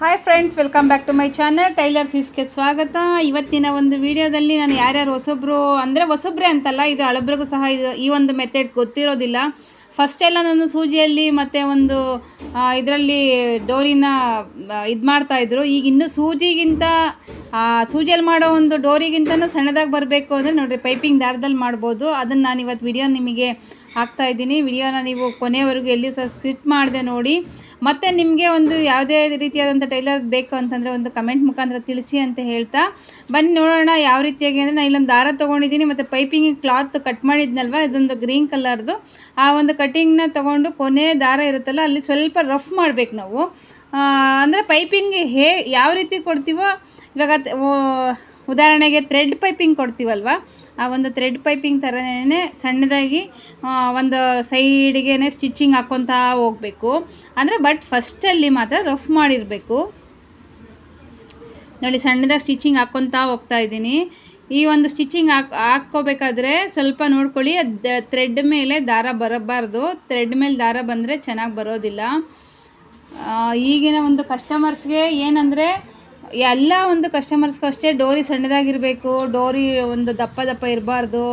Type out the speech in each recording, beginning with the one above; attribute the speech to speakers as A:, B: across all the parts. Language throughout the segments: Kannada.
A: Hi friends welcome back to my channel tailor ಸೀಸ್ಗೆ ಸ್ವಾಗತ. ಇವತ್ತಿನ ಒಂದು ವಿಡಿಯೋದಲ್ಲಿ ನಾನು ಯಾರ್ಯಾರು ಹೊಸೊಬ್ರು, ಅಂದರೆ ಹೊಸೊಬ್ರೆ ಅಂತಲ್ಲ, ಇದು ಹಳಬ್ರಿಗೂ ಸಹ ಇದು ಈ ಒಂದು ಮೆಥಡ್ ಗೊತ್ತಿರೋದಿಲ್ಲ. ಫಸ್ಟ್ ಎಲ್ಲ ನಾನು ಸೂಜಿಯಲ್ಲಿ ಮತ್ತು ಒಂದು ಇದರಲ್ಲಿ ಡೋರಿನ ಇದು ಮಾಡ್ತಾಯಿದ್ರು ಈಗ ಇನ್ನೂ ಸೂಜಿಗಿಂತ ಸೂಜಿಯಲ್ಲಿ ಮಾಡೋ ಒಂದು ಡೋರಿಗಿಂತನೂ ಸಣ್ಣದಾಗಿ ಬರಬೇಕು ಅಂದರೆ ನೋಡಿರಿ ಪೈಪಿಂಗ್ ದಾರದಲ್ಲಿ ಮಾಡ್ಬೋದು. ಅದನ್ನು ನಾನು ಇವತ್ತು ವಿಡಿಯೋ ನಿಮಗೆ ಹಾಕ್ತಾಯಿದ್ದೀನಿ ವಿಡಿಯೋನ ನೀವು ಕೊನೆಯವರೆಗೂ ಎಲ್ಲಿ ಸಹ ಸ್ಕಿಪ್ ಮಾಡಿದೆ ನೋಡಿ. ಮತ್ತು ನಿಮಗೆ ಒಂದು ಯಾವುದೇ ರೀತಿಯಾದಂಥ ಟೈಲರ್ ಬೇಕು ಅಂತಂದರೆ ಒಂದು ಕಮೆಂಟ್ ಮುಖಾಂತರ ತಿಳಿಸಿ ಅಂತ ಹೇಳ್ತಾ. ಬನ್ನಿ ನೋಡೋಣ ಯಾವ ರೀತಿಯಾಗಿ ಅಂದರೆ ನಾನು ಇಲ್ಲೊಂದು ದಾರ ತೊಗೊಂಡಿದ್ದೀನಿ, ಮತ್ತು ಪೈಪಿಂಗ್ ಕ್ಲಾತ್ ಕಟ್ ಮಾಡಿದ್ನಲ್ವ, ಇದೊಂದು ಗ್ರೀನ್ ಕಲರ್ದು. ಆ ಒಂದು ಕಟ್ಟಿಂಗ್ನ ತೊಗೊಂಡು ಕೊನೆ ದಾರ ಇರುತ್ತಲ್ಲ, ಅಲ್ಲಿ ಸ್ವಲ್ಪ ರಫ್ ಮಾಡಬೇಕು ನಾವು. ಅಂದರೆ ಪೈಪಿಂಗ್ ಹೇ, ಯಾವ ರೀತಿ ಕೊಡ್ತೀವೋ, ಇವಾಗ ಉದಾಹರಣೆಗೆ ಥ್ರೆಡ್ ಪೈಪಿಂಗ್ ಕೊಡ್ತೀವಲ್ವ? ಆ ಒಂದು ಥ್ರೆಡ್ ಪೈಪಿಂಗ್ ಥರನೇ ಸಣ್ಣದಾಗಿ ಒಂದು ಸೈಡಿಗೆ ಸ್ಟಿಚಿಂಗ್ ಹಾಕ್ಕೊತಾ ಹೋಗಬೇಕು. ಅಂದರೆ ಬಟ್ ಫಸ್ಟಲ್ಲಿ ಮಾತ್ರ ರಫ್ ಮಾಡಿರಬೇಕು. ನೋಡಿ, ಸಣ್ಣದಾಗಿ ಸ್ಟಿಚಿಂಗ್ ಹಾಕ್ಕೊತಾ ಹೋಗ್ತಾ ಇದ್ದೀನಿ. ಈ ಒಂದು ಸ್ಟಿಚಿಂಗ್ ಹಾಕ್, ಹಾಕ್ಕೋಬೇಕಾದ್ರೆ ಸ್ವಲ್ಪ ನೋಡ್ಕೊಳ್ಳಿ, ಅದು ಥ್ರೆಡ್ ಮೇಲೆ ದಾರ ಬರಬಾರ್ದು. ಥ್ರೆಡ್ ಮೇಲೆ ದಾರ ಬಂದರೆ ಚೆನ್ನಾಗಿ ಬರೋದಿಲ್ಲ. ಈಗಿನ ಒಂದು ಕಸ್ಟಮರ್ಸ್ಗೆ ಏನಂದರೆ ಎಲ್ಲ ಒಂದು ಕಸ್ಟಮರ್ಸ್ಗೂ ಅಷ್ಟೇ ಡೋರಿ ಸಣ್ಣದಾಗಿರಬೇಕು, ಡೋರಿ ಒಂದು ದಪ್ಪ ದಪ್ಪ ಇರಬಾರ್ದು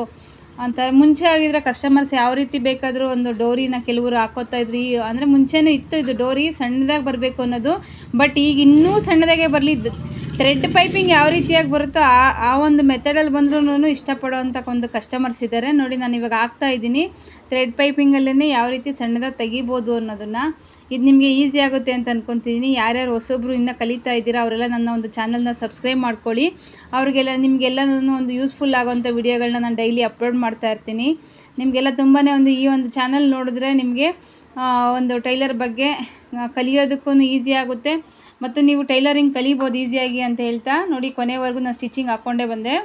A: ಅಂತ. ಮುಂಚೆ ಆಗಿದ್ರೆ ಕಸ್ಟಮರ್ಸ್ ಯಾವ ರೀತಿ ಬೇಕಾದರೂ ಒಂದು ಡೋರಿನ ಕೆಲವರು ಹಾಕೋತಾ ಇದ್ರು ಈ ಅಂದರೆ ಮುಂಚೆನೂ ಇತ್ತು ಇದು ಡೋರಿ ಸಣ್ಣದಾಗಿ ಬರಬೇಕು ಅನ್ನೋದು ಬಟ್ ಈಗ ಇನ್ನೂ ಸಣ್ಣದಾಗೆ ಬರಲಿ ಥ್ರೆಡ್ ಪೈಪಿಂಗ್ ಯಾವ ರೀತಿಯಾಗಿ ಬರುತ್ತೋ ಆ ಆ ಒಂದು ಮೆಥಡಲ್ಲಿ ಬಂದ್ರೂ ಇಷ್ಟಪಡೋವಂಥ ಒಂದು ಕಸ್ಟಮರ್ಸ್ ಇದ್ದಾರೆ. ನೋಡಿ, ನಾನು ಇವಾಗ ಹಾಕ್ತಾ ಇದ್ದೀನಿ. ಥ್ರೆಡ್ ಪೈಪಿಂಗಲ್ಲೇ ಯಾವ ರೀತಿ ಸಣ್ಣದಾಗಿ ತೆಗಿಬೋದು ಅನ್ನೋದನ್ನು. ಇದು ನಿಮಗೆ ಈಸಿ ಆಗುತ್ತೆ ಅಂತ ಅನ್ಕೊತೀನಿ. ಯಾರ್ಯಾರು ಹೊಸೊಬ್ರು ಇನ್ನೂ ಕಲಿತಾ ಇದ್ದೀರಾ, ಅವರೆಲ್ಲ ನನ್ನ ಒಂದು ಚಾನಲ್ನ ಸಬ್ಸ್ಕ್ರೈಬ್ ಮಾಡ್ಕೊಳ್ಳಿ. ಅವ್ರಿಗೆಲ್ಲ, ನಿಮಗೆಲ್ಲನೂ ಒಂದು ಯೂಸ್ಫುಲ್ ಆಗೋವಂಥ ವಿಡಿಯೋಗಳನ್ನ ನಾನು ಡೈಲಿ ಅಪ್ಲೋಡ್ ಮಾಡ್ತಾ ಇರ್ತೀನಿ. ನಿಮಗೆಲ್ಲ ತುಂಬಾ ಒಂದು ಈ ಒಂದು ಚಾನಲ್ ನೋಡಿದ್ರೆ ನಿಮಗೆ ಒಂದು ಟೈಲರ್ ಬಗ್ಗೆ ಕಲಿಯೋದಕ್ಕೂ ಈಸಿ ಆಗುತ್ತೆ. ಮತ್ತು ನೀವು ಟೈಲರಿಂಗ್ ಕಲಿಬೋದು ಈಸಿಯಾಗಿ ಅಂತ ಹೇಳ್ತಾ ನೋಡಿ ಕೊನೆವರೆಗೂ ನಾನು ಸ್ಟಿಚಿಂಗ್ ಹಾಕ್ಕೊಂಡೇ ಬಂದೆ.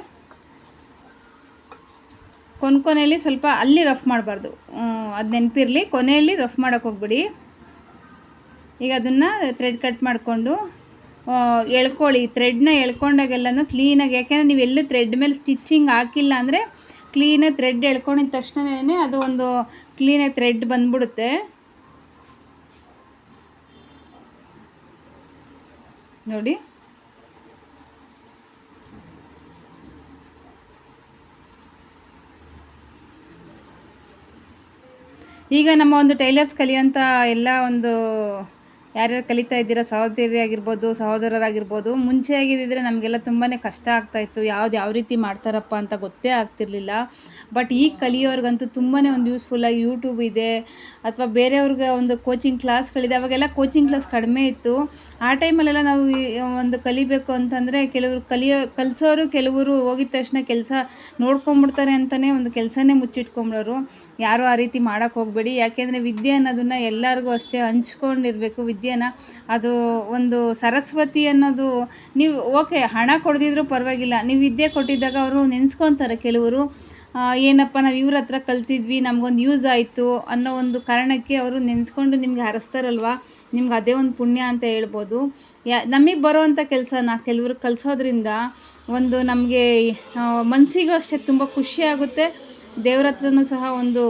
A: ಕೊನ್ ಕೊನೆಯಲ್ಲಿ ಸ್ವಲ್ಪ ಅಲ್ಲಿ ರಫ್ ಮಾಡಬಾರ್ದು. ಅದು ನೆನಪಿರಲಿ. ಕೊನೆಯಲ್ಲಿ ರಫ್ ಮಾಡೋಕ್ಕೆ ಹೋಗ್ಬಿಡಿ. ಈಗ ಅದನ್ನು ಥ್ರೆಡ್ ಕಟ್ ಮಾಡಿಕೊಂಡು ಎಳ್ಕೊಳ್ಳಿ. ಥ್ರೆಡ್ನ ಎಳ್ಕೊಂಡಾಗೆಲ್ಲನೂ ಕ್ಲೀನಾಗಿ ಯಾಕೆಂದರೆ ನೀವು ಎಲ್ಲೂ ಥ್ರೆಡ್ ಮೇಲೆ ಸ್ಟಿಚಿಂಗ್ ಹಾಕಿಲ್ಲ ಅಂದರೆ ಕ್ಲೀನಾಗಿ ಥ್ರೆಡ್ ಎಳ್ಕೊಂಡಿದ ತಕ್ಷಣವೇ ಅದು ಒಂದು ಕ್ಲೀನಾಗಿ ಥ್ರೆಡ್ ಬಂದ್ಬಿಡುತ್ತೆ. ನೋಡಿ. ಈಗ ನಮ್ಮ ಒಂದು ಟೈಲರ್ಸ್ ಕಲಿಯೋಂಥ ಎಲ್ಲ ಒಂದು ಯಾರ್ಯಾರು ಕಲಿತಾ ಇದ್ದೀರಾ ಸಹೋದರಿ ಆಗಿರ್ಬೋದು ಸಹೋದರರಾಗಿರ್ಬೋದು ಮುಂಚೆ ಆಗಿದ್ದಿದ್ರೆ ನಮಗೆಲ್ಲ ತುಂಬಾ ಕಷ್ಟ ಆಗ್ತಾಯಿತ್ತು ಯಾವ್ದು ಯಾವ ರೀತಿ ಮಾಡ್ತಾರಪ್ಪ ಅಂತ ಗೊತ್ತೇ ಆಗ್ತಿರ್ಲಿಲ್ಲ. ಬಟ್ ಈಗ ಕಲಿಯೋರ್ಗಂತೂ ತುಂಬಾ ಒಂದು ಯೂಸ್ಫುಲ್ಲಾಗಿ ಯೂಟ್ಯೂಬ್ ಇದೆ, ಅಥವಾ ಬೇರೆಯವ್ರಿಗೆ ಒಂದು ಕೋಚಿಂಗ್ ಕ್ಲಾಸ್ಗಳಿದೆ ಅವಾಗೆಲ್ಲ ಕೋಚಿಂಗ್ ಕ್ಲಾಸ್ ಕಡಿಮೆ ಇತ್ತು. ಆ ಟೈಮಲ್ಲೆಲ್ಲ ನಾವು ಒಂದು ಕಲಿಬೇಕು ಅಂತಂದರೆ ಕೆಲವರು ಕಲಿಯೋ, ಕಲಿಸೋರು ಕೆಲವರು ಹೋಗಿದ ತಕ್ಷಣ ಕೆಲಸ ನೋಡ್ಕೊಂಬಿಡ್ತಾರೆ ಅಂತಲೇ ಒಂದು ಕೆಲಸನೇ ಮುಚ್ಚಿಟ್ಕೊಂಬಿಡೋರು. ಯಾರೂ ಆ ರೀತಿ ಮಾಡೋಕ್ಕೆ ಹೋಗಬೇಡಿ. ಯಾಕೆಂದರೆ ವಿದ್ಯೆ ಅನ್ನೋದನ್ನು ಎಲ್ಲರಿಗೂ ಅಷ್ಟೇ ಹಂಚ್ಕೊಂಡಿರ್ಬೇಕು. ವಿದ್ಯೆನ ಅದು ಒಂದು ಸರಸ್ವತಿ ಅನ್ನೋದು ನೀವು, ಓಕೆ, ಹಣ ಕೊಡದಿದ್ರೂ ಪರವಾಗಿಲ್ಲ, ನೀವು ವಿದ್ಯೆ ಕೊಟ್ಟಿದ್ದಾಗ ಅವರು ನೆನೆಸ್ಕೊತಾರೆ ಕೆಲವರು ಏನಪ್ಪ, ನಾವು ಇವ್ರ ಹತ್ರ ಕಲ್ತಿದ್ವಿ, ನಮಗೊಂದು ಯೂಸ್ ಆಯಿತು ಅನ್ನೋ ಒಂದು ಕಾರಣಕ್ಕೆ ಅವರು ನೆನೆಸ್ಕೊಂಡು ನಿಮ್ಗೆ ಹರಿಸ್ತಾರಲ್ವ? ನಿಮ್ಗೆ ಅದೇ ಒಂದು ಪುಣ್ಯ ಅಂತ ಹೇಳ್ಬೋದು. ಯಾ, ನಮಗೆ ಬರೋವಂಥ ಕೆಲಸನ ಕೆಲವ್ರು ಕಲಿಸೋದ್ರಿಂದ ಒಂದು ನಮಗೆ ಮನಸ್ಸಿಗೂ ಅಷ್ಟೇ ತುಂಬ ಖುಷಿಯಾಗುತ್ತೆ ದೇವ್ರ ಹತ್ರನೂ ಸಹ ಒಂದು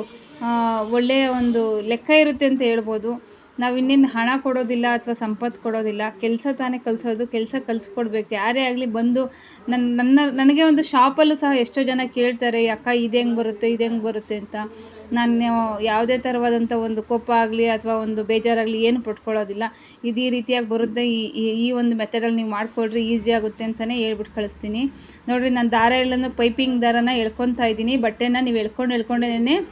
A: ಒಳ್ಳೆಯ ಒಂದು ಲೆಕ್ಕ ಇರುತ್ತೆ ಅಂತ ಹೇಳ್ಬೋದು. ನಾವು ಇನ್ನೇನು ಹಣ ಕೊಡೋದಿಲ್ಲ ಅಥವಾ ಸಂಪತ್ತು ಕೊಡೋದಿಲ್ಲ, ಕೆಲಸ ತಾನೇ ಕಲಿಸೋದು, ಕೆಲಸ ಕಲಿಸ್ಕೊಡ್ಬೇಕು. ಯಾರೇ ಆಗಲಿ ಬಂದು ನನ್ನ ನನ್ನ, ನನಗೆ ಒಂದು ಶಾಪಲ್ಲೂ ಸಹ ಎಷ್ಟೋ ಜನ ಕೇಳ್ತಾರೆ ಅಕ್ಕ, ಇದು ಹೆಂಗೆ ಬರುತ್ತೆ, ಇದು ಹೆಂಗೆ ಬರುತ್ತೆ? ಅಂತ. ನಾನು ಯಾವುದೇ ಥರವಾದಂಥ ಒಂದು ಕೋಪ ಆಗಲಿ ಅಥವಾ ಒಂದು ಬೇಜಾರಾಗಲಿ ಏನು ಪಟ್ಕೊಳ್ಳೋದಿಲ್ಲ. ಇದು ರೀತಿಯಾಗಿ ಬರುತ್ತೆ, ಈ, ಈ- ಈ ಒಂದು ಮೆಥಡಲ್ಲಿ ನೀವು ಮಾಡ್ಕೊಳ್ರಿ, ಈಸಿ ಆಗುತ್ತೆ ಅಂತಲೇ ಹೇಳ್ಬಿಟ್ಟು ಕಳಿಸ್ತೀನಿ. ನೋಡಿರಿ, ನಾನು ದಾರ ಎಲ್ಲನೂ ಪೈಪಿಂಗ್ ದಾರನ ಎಳ್ಕೊತಾ ಇದ್ದೀನಿ, ಬಟ್ಟೆನ ನೀವು ಎಳ್ಕೊಂಡು ಎಳ್ಕೊಂಡೇ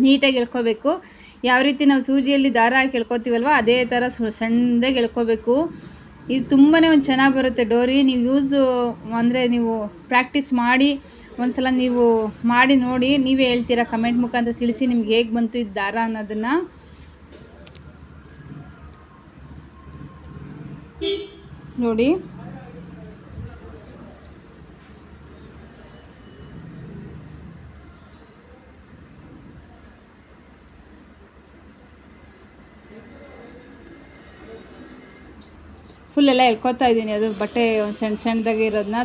A: ನೀಟಾಗಿ ಎಳ್ಕೊಬೇಕು. ಯಾವ ರೀತಿ ನಾವು ಸೂಜಿಯಲ್ಲಿ ದಾರ ಹಾಕಿ ಎಳ್ಕೊತೀವಲ್ವ? ಅದೇ ಥರ ಸಣ್ಣದಾಗಿ ಎಳ್ಕೊಬೇಕು. ಇದು ತುಂಬಾ ಒಂದು ಚೆನ್ನಾಗಿ ಬರುತ್ತೆ ಡೋರಿ. ನೀವು ಯೂಸು ಅಂದರೆ ನೀವು ಪ್ರಾಕ್ಟೀಸ್ ಮಾಡಿ ಒಂದು ಸಲ ನೀವು ಮಾಡಿ ನೋಡಿ, ನೀವೇ ಹೇಳ್ತೀರಾ? ಕಮೆಂಟ್ ಮುಖಾಂತರ ತಿಳಿಸಿ ನಿಮ್ಗೆ ಹೇಗೆ ಬಂತು ಇದು ದಾರ ಅನ್ನೋದನ್ನು. ನೋಡಿ. ಫುಲ್ ಎಲ್ಲ ಎಳ್ಕೊತಾ ಇದ್ದೀನಿ ಅದು ಬಟ್ಟೆ ಒಂದು ಸಣ್ಣ ಸಣ್ಣದಾಗಿ ಇರೋದನ್ನ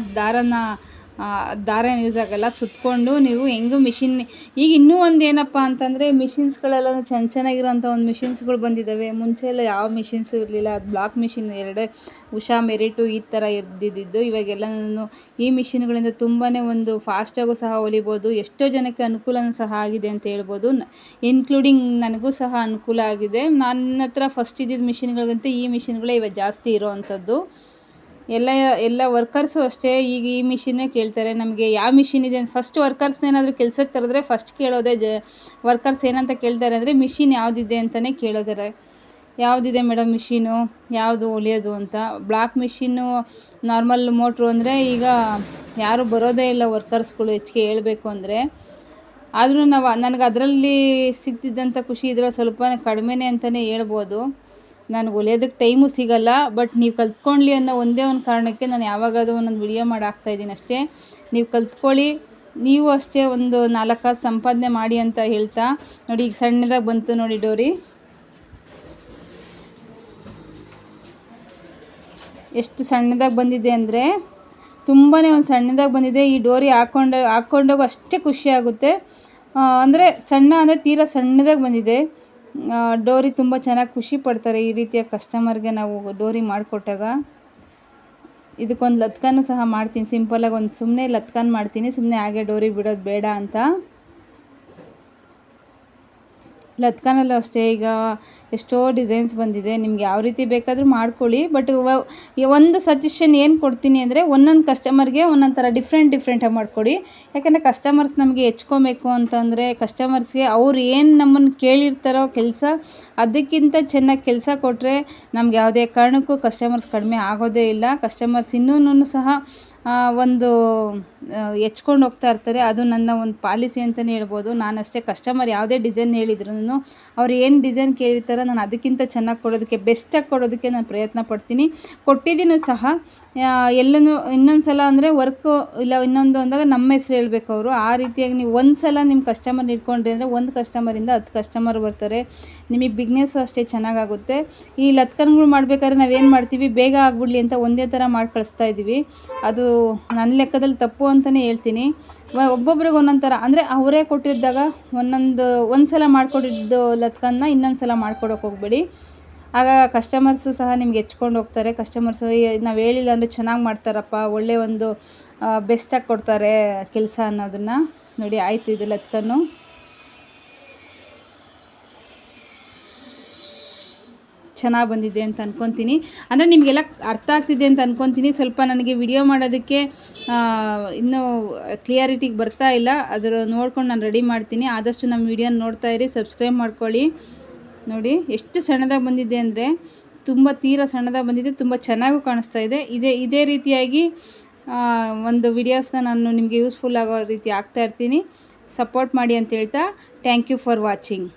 A: ದಾರನ ಯೂಸ್ ಆಗಲ್ಲ ಸುತ್ತಕೊಂಡು ನೀವು ಹೆಂಗೂ ಮಿಷಿನ್, ಈಗ ಇನ್ನೂ ಒಂದು ಏನಪ್ಪ ಅಂತಂದರೆ ಮಿಷಿನ್ಸ್ಗಳೆಲ್ಲ ಚೆನ್ನ ಚೆನ್ನಾಗಿರೋಂಥ ಒಂದು ಮಿಷಿನ್ಸ್ಗಳು ಬಂದಿದ್ದಾವೆ ಮುಂಚೆ ಎಲ್ಲ ಯಾವ ಮಿಷಿನ್ಸು ಇರಲಿಲ್ಲ. ಅದು ಬ್ಲಾಕ್ ಮಿಷಿನ್ ಎರಡೇ, ಉಷಾ, ಮೆರಿಟು ಈ ಥರ ಇದ್ದಿದ್ದು. ಇವಾಗೆಲ್ಲನೂ ಈ ಮಿಷಿನ್ಗಳಿಂದ ತುಂಬಾ ಒಂದು ಫಾಸ್ಟಾಗೂ ಸಹ ಹೊಲಿಬೋದು. ಎಷ್ಟೋ ಜನಕ್ಕೆ ಅನುಕೂಲನೂ ಸಹ ಆಗಿದೆ ಅಂತ ಹೇಳ್ಬೋದು. ಇನ್ಕ್ಲೂಡಿಂಗ್ ನನಗೂ ಸಹ ಅನುಕೂಲ ಆಗಿದೆ. ನನ್ನ ಹತ್ರ ಫಸ್ಟ್ ಇದ್ದಿದ್ದ ಮಿಷಿನ್ಗಳಿಗಿಂತ ಈ ಮಿಷಿನ್ಗಳೇ ಇವಾಗ ಜಾಸ್ತಿ ಇರೋ ಅಂಥದ್ದು ಎಲ್ಲ ಎಲ್ಲ ವರ್ಕರ್ಸು ಅಷ್ಟೇ ಈಗ ಈ ಮಿಷಿನ್ನೇ ಕೇಳ್ತಾರೆ. ನಮಗೆ ಯಾವ ಮಿಷಿನ್ ಇದೆ ಅಂತ ಫಸ್ಟ್ ವರ್ಕರ್ಸ್ನೇನಾದರೂ ಕೆಲ್ಸಕ್ಕೆ ಕರೆದ್ರೆ ಫಸ್ಟ್ ಕೇಳೋದೇ ಜ ವರ್ಕರ್ಸ್ ಏನಂತ ಕೇಳ್ತಾರೆ ಅಂದರೆ ಮಿಷಿನ್ ಯಾವುದಿದೆ ಅಂತಲೇ ಕೇಳೋದಾರೆ ಯಾವುದಿದೆ ಮೇಡಮ್ ಮಿಷಿನು ಯಾವುದು ಹೊಲಿಯೋದು ಅಂತ. ಬ್ಲಾಕ್ ಮಿಷಿನ್ನು ನಾರ್ಮಲ್ ಮೋಟ್ರು ಅಂದರೆ ಈಗ ಯಾರೂ ಬರೋದೇ ಇಲ್ಲ ವರ್ಕರ್ಸ್ಗಳು ಹೆಚ್ಚಿಗೆ ಹೇಳಬೇಕು ಅಂದರೆ. ಆದರೂ ನಾವು, ನನಗೆ ಅದರಲ್ಲಿ ಸಿಗ್ತಿದ್ದಂಥ ಖುಷಿ ಇದ್ರೆ ಸ್ವಲ್ಪ ಕಡಿಮೆನೇ ಅಂತಲೇ ಹೇಳ್ಬೋದು. ನನಗೆ ಹೊಲಿಯೋದಕ್ಕೆ ಟೈಮು ಸಿಗಲ್ಲ ಬಟ್ ನೀವು ಕಲ್ತ್ಕೊಳ್ಳಿ ಅನ್ನೋ ಒಂದೇ ಒಂದು ಕಾರಣಕ್ಕೆ ನಾನು ಯಾವಾಗಾದರೂ ಒಂದೊಂದು ವಿಡಿಯೋ ಮಾಡಿ ಹಾಕ್ತಾಯಿದ್ದೀನಿ ಅಷ್ಟೇ. ನೀವು ಕಲ್ತ್ಕೊಳ್ಳಿ, ನೀವು ಅಷ್ಟೇ ಒಂದು ನಾಲ್ಕು ಸಂಪಾದನೆ ಮಾಡಿ ಅಂತ ಹೇಳ್ತಾ, ನೋಡಿ ಈಗ ಸಣ್ಣದಾಗಿ ಬಂತು ನೋಡಿ ಡೋರಿ. ಎಷ್ಟು ಸಣ್ಣದಾಗಿ ಬಂದಿದೆ ಅಂದರೆ ತುಂಬಾ ಒಂದು ಸಣ್ಣದಾಗಿ ಬಂದಿದೆ. ಈ ಡೋರಿ ಹಾಕ್ಕೊಂಡು ಹಾಕ್ಕೊಂಡೋಗ ಅಷ್ಟೇ ಖುಷಿ ಆಗುತ್ತೆ. ಅಂದರೆ ಸಣ್ಣ ಅಂದರೆ ತೀರಾ ಸಣ್ಣದಾಗಿ ಬಂದಿದೆ. ಡೋರಿ ತುಂಬ ಚೆನ್ನಾಗಿ ಖುಷಿ ಪಡ್ತಾರೆ ಈ ರೀತಿಯ ಕಸ್ಟಮರ್ಗೆ ನಾವು ಡೋರಿ ಮಾಡಿಕೊಟ್ಟಾಗ. ಇದಕ್ಕೊಂದು ಲತ್ಕನ್ನು ಸಹ ಮಾಡ್ತೀನಿ ಸಿಂಪಲ್ಲಾಗಿ ಒಂದು ಸುಮ್ಮನೆ ಲತ್ಕನ್ ಮಾಡ್ತೀನಿ ಸುಮ್ಮನೆ ಹಾಗೆ ಡೋರಿ ಬಿಡೋದು ಬೇಡ ಅಂತ. ಲತ್ಕನಲ್ಲೂ ಅಷ್ಟೇ. ಈಗ ಎಷ್ಟೋ ಡಿಸೈನ್ಸ್ ಬಂದಿದೆ. ನಿಮ್ಗೆ ಯಾವ ರೀತಿ ಬೇಕಾದರೂ ಮಾಡ್ಕೊಳ್ಳಿ. ಬಟ್ ಒಂದು ಸಜೆಷನ್ ಏನು ಕೊಡ್ತೀನಿ ಅಂದರೆ ಒಂದೊಂದು ಕಸ್ಟಮರ್ಗೆ ಒಂದೊಂದು ಥರ ಡಿಫ್ರೆಂಟ್ ಡಿಫ್ರೆಂಟಾಗಿ ಮಾಡಿಕೊಡಿ. ಯಾಕೆಂದರೆ ಕಸ್ಟಮರ್ಸ್ ನಮಗೆ ಹೆಚ್ಕೊಬೇಕು ಅಂತಂದರೆ ಕಸ್ಟಮರ್ಸ್ಗೆ ಅವ್ರು ಏನು ನಮ್ಮನ್ನು ಕೇಳಿರ್ತಾರೋ ಕೆಲಸ, ಅದಕ್ಕಿಂತ ಚೆನ್ನಾಗಿ ಕೆಲಸ ಕೊಟ್ಟರೆ ನಮ್ಗೆ ಯಾವುದೇ ಕಾರಣಕ್ಕೂ ಕಸ್ಟಮರ್ಸ್ ಕಡಿಮೆ ಆಗೋದೇ ಇಲ್ಲ. ಕಸ್ಟಮರ್ಸ್ ಇನ್ನೂ ಸಹ ಒಂದು ಹೆಚ್ಕೊಂಡು ಹೋಗ್ತಾ ಇರ್ತಾರೆ. ಅದು ನನ್ನ ಒಂದು ಪಾಲಿಸಿ ಅಂತಲೇ ಹೇಳ್ಬೋದು. ನಾನಷ್ಟೇ ಕಸ್ಟಮರ್ ಯಾವುದೇ ಡಿಸೈನ್ ಹೇಳಿದ್ರು ಅವ್ರು ಏನು ಡಿಸೈನ್ ಕೇಳಿರ್ತಾರೋ ನಾನು ಅದಕ್ಕಿಂತ ಚೆನ್ನಾಗಿ ಕೊಡೋದಕ್ಕೆ ಬೆಸ್ಟಾಗಿ ಕೊಡೋದಕ್ಕೆ ನಾನು ಪ್ರಯತ್ನ ಪಡ್ತೀನಿ. ಕೊಟ್ಟಿದ್ದೀನೂ ಸಹ. ಎಲ್ಲನೂ ಇನ್ನೊಂದು ಸಲ ಅಂದರೆ ವರ್ಕು ಇಲ್ಲ, ಇನ್ನೊಂದು ಅಂದಾಗ ನಮ್ಮ ಹೆಸ್ರು ಹೇಳ್ಬೇಕು ಅವರು. ಆ ರೀತಿಯಾಗಿ ನೀವು ಒಂದು ಸಲ ನಿಮ್ಮ ಕಸ್ಟಮರ್ ಇಟ್ಕೊಂಡ್ರಿ ಅಂದರೆ ಒಂದು ಕಸ್ಟಮರಿಂದ ಹತ್ತು ಕಸ್ಟಮರ್ ಬರ್ತಾರೆ. ನಿಮಗೆ ಬಿಗ್ನೆಸ್ಸು ಅಷ್ಟೇ ಚೆನ್ನಾಗಾಗುತ್ತೆ. ಈ ಲತ್ಕನ್ಗಳು ಮಾಡಬೇಕಾದ್ರೆ ನಾವೇನು ಮಾಡ್ತೀವಿ? ಬೇಗ ಆಗ್ಬಿಡಲಿ ಅಂತ ಒಂದೇ ಥರ ಮಾಡಿ ಕಳಿಸ್ತಾ ಇದ್ದೀವಿ ಅದು ನನ್ನ ಲೆಕ್ಕದಲ್ಲಿ ತಪ್ಪು ಅಂತಲೇ ಹೇಳ್ತೀನಿ. ಒಬ್ಬೊಬ್ರಿಗೆ ಒಂದೊಂದು ಥರ ಅಂದರೆ ಅವರೇ ಕೊಟ್ಟಿದ್ದಾಗ ಒಂದೊಂದು ಒಂದು ಸಲ ಮಾಡಿಕೊಟ್ಟಿದ್ದು ಲತ್ಕನ್ನ ಇನ್ನೊಂದು ಸಲ ಮಾಡ್ಕೊಡೋಕೆ ಹೋಗ್ಬೇಡಿ. ಆಗ ಕಸ್ಟಮರ್ಸು ಸಹ ನಿಮ್ಗೆ ಹೆಚ್ಕೊಂಡು ಹೋಗ್ತಾರೆ. ಕಸ್ಟಮರ್ಸು ನಾವು ಹೇಳಿಲ್ಲ ಅಂದರೆ ಚೆನ್ನಾಗಿ ಮಾಡ್ತಾರಪ್ಪ ಒಳ್ಳೆಯ ಒಂದು ಬೆಸ್ಟಾಗಿ ಕೊಡ್ತಾರೆ ಕೆಲಸ ಅನ್ನೋದನ್ನು. ನೋಡಿ, ಆಯಿತು ಇದು ಲತ್ಕನು ಚೆನ್ನಾಗಿ ಬಂದಿದೆ ಅಂತ ಅಂದ್ಕೊತೀನಿ ಅಂದರೆ ನಿಮಗೆಲ್ಲ ಅರ್ಥ ಆಗ್ತಿದೆ ಅಂತ ಅನ್ಕೊತೀನಿ. ಸ್ವಲ್ಪ ನನಗೆ ವಿಡಿಯೋ ಮಾಡೋದಕ್ಕೆ ಇನ್ನೂ ಕ್ಲಿಯಾರಿಟಿಗೆ ಬರ್ತಾ ಇಲ್ಲ. ಅದರ ನೋಡ್ಕೊಂಡು ನಾನು ರೆಡಿ ಮಾಡ್ತೀನಿ. ಆದಷ್ಟು ನಮ್ಮ ವಿಡಿಯೋನ ನೋಡ್ತಾ ಇರಿ ಸಬ್ಸ್ಕ್ರೈಬ್ ಮಾಡ್ಕೊಳ್ಳಿ. ನೋಡಿ, ಎಷ್ಟು ಸಣ್ಣದಾಗಿ ಬಂದಿದೆ ಅಂದರೆ ತುಂಬ ತೀರ ಸಣ್ಣದಾಗಿ ಬಂದಿದೆ, ತುಂಬ ಚೆನ್ನಾಗೂ ಕಾಣಿಸ್ತಾ ಇದೆ. ಇದೇ ಇದೇ ರೀತಿಯಾಗಿ ಒಂದು ವಿಡಿಯೋಸ್ನ ನಾನು ನಿಮಗೆ ಯೂಸ್ಫುಲ್ ಆಗೋ ರೀತಿ ಆಗ್ತಾಯಿರ್ತೀನಿ ಸಪೋರ್ಟ್ ಮಾಡಿ ಅಂತ ಹೇಳ್ತಾ ಥ್ಯಾಂಕ್ ಯು ಫಾರ್ ವಾಚಿಂಗ್